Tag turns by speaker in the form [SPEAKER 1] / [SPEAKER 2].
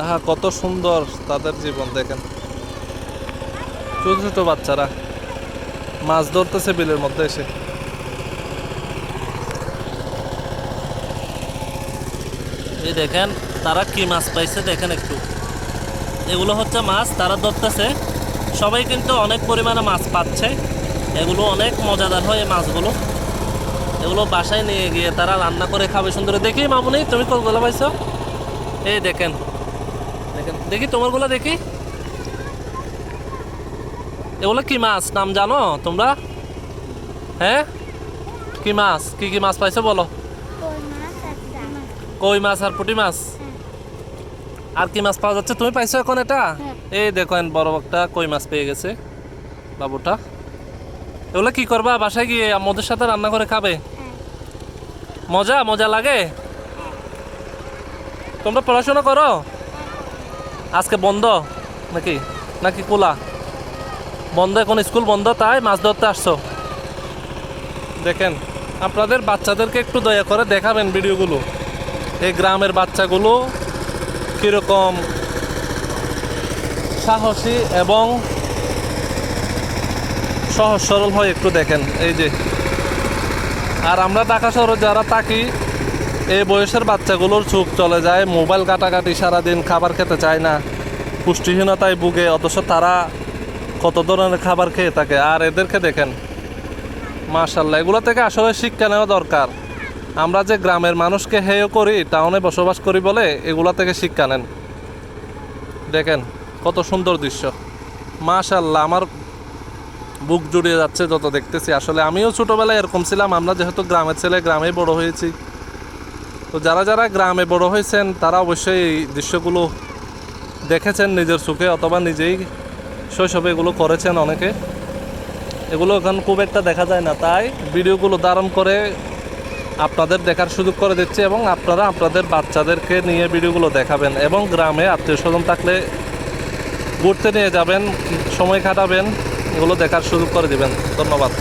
[SPEAKER 1] আহা, কত সুন্দর তাদের জীবন, দেখেন। ছোট ছোট বাচ্চারা। মাছ ধরতেছে বিলের মধ্যে এসে। এই দেখেন, তারা কি মাছ পাইছে, দেখেন একটু। এগুলো হচ্ছে মাছ, তারা ধরতেছে। সবাই কিন্তু অনেক পরিমাণে মাছ পাচ্ছে। এগুলো অনেক মজাদার হয় এই মাছগুলো। এগুলো বাসায় নিয়ে গিয়ে তারা রান্না করে খাবে, সুন্দর। দেখি, মামুনি, তুমি কতগুলো পাইছো? এই দেখেন দেখেন দেখি তোমারগুলো দেখি। এগুলো কি মাছ? নাম জানো তোমরা? হ্যাঁ? কি মাছ? কি কি মাছ পাইছো বলো? কই মাছ আর পুটি মাছ? আর কি মাছ পাওয়া যাচ্ছে? তুমি পাইছো এখন এটা?
[SPEAKER 2] হ্যাঁ।
[SPEAKER 1] এই দেখেন বড় একটা কই মাছ পেয়ে গেছে বাবুটা। এগুলো কি করবা? বাসায় গিয়ে আমাদের সাথে রান্না করে খাবে? মজা? মজা লাগে? তোমরা পড়াশোনা করো? আজকে বন্ধ? নাকি? নাকি খোলা? বন্ধ, এখন স্কুল বন্ধ, তাই মাছ ধরতে আসছো? দেখেন, আপনাদের বাচ্চাদেরকে একটু দয়া করে দেখাবেন ভিডিওগুলো। এই গ্রামের বাচ্চাগুলো কীরকম সাহসী এবং সহজ সরল হয় একটু দেখেন, এই যে। আর আমরা ঢাকা শহরে যারা থাকি এই বয়সের বাচ্চাগুলোর চোখ চলে যায়, মোবাইল কাটাকাটি সারাদিন খাবার খেতে চায় না। পুষ্টিহীনতায় ভুগে, অথচ তারা কত ধরনের খাবার খেয়ে থাকে, আর এদেরকে দেখেন। মাশাল্লাহ এগুলো থেকে আসলে শিক্ষা নেওয়া দরকার। আমরা যে গ্রামের মানুষকে হেয় করি, টাউনে বসবাস করি বলে এগুলো থেকে শিক্ষা নেন। দেখেন, কত সুন্দর দৃশ্য। মাশাল্লাহ আমার বুক জুড়িয়ে যাচ্ছে যত দেখতেছি। আসলে আমিও ছোটোবেলায় এরকম ছিলাম, আমরা যেহেতু গ্রামের ছেলে, গ্রামেই বড় হয়েছি। তো যারা যারা গ্রামে বড় হয়েছেন, তারা অবশ্যই এই দৃশ্যগুলো দেখেছেন নিজের চোখে অথবা নিজেই শৈশবে এগুলো করেছেন অনেকে। এগুলো এখন খুব একটা দেখা যায় না। তাই ভিডিওগুলো ধারণ করে আপনাদের দেখার সুযোগ করে দিচ্ছে এবং আপনারা আপনাদের বাচ্চাদেরকে নিয়ে ভিডিওগুলো দেখাবেন এবং গ্রামে আত্মীয় স্বজন থাকলে ঘুরতে নিয়ে যাবেন, সময় কাটাবেন, এগুলো দেখার সুযোগ করে দিবেন। ধন্যবাদ।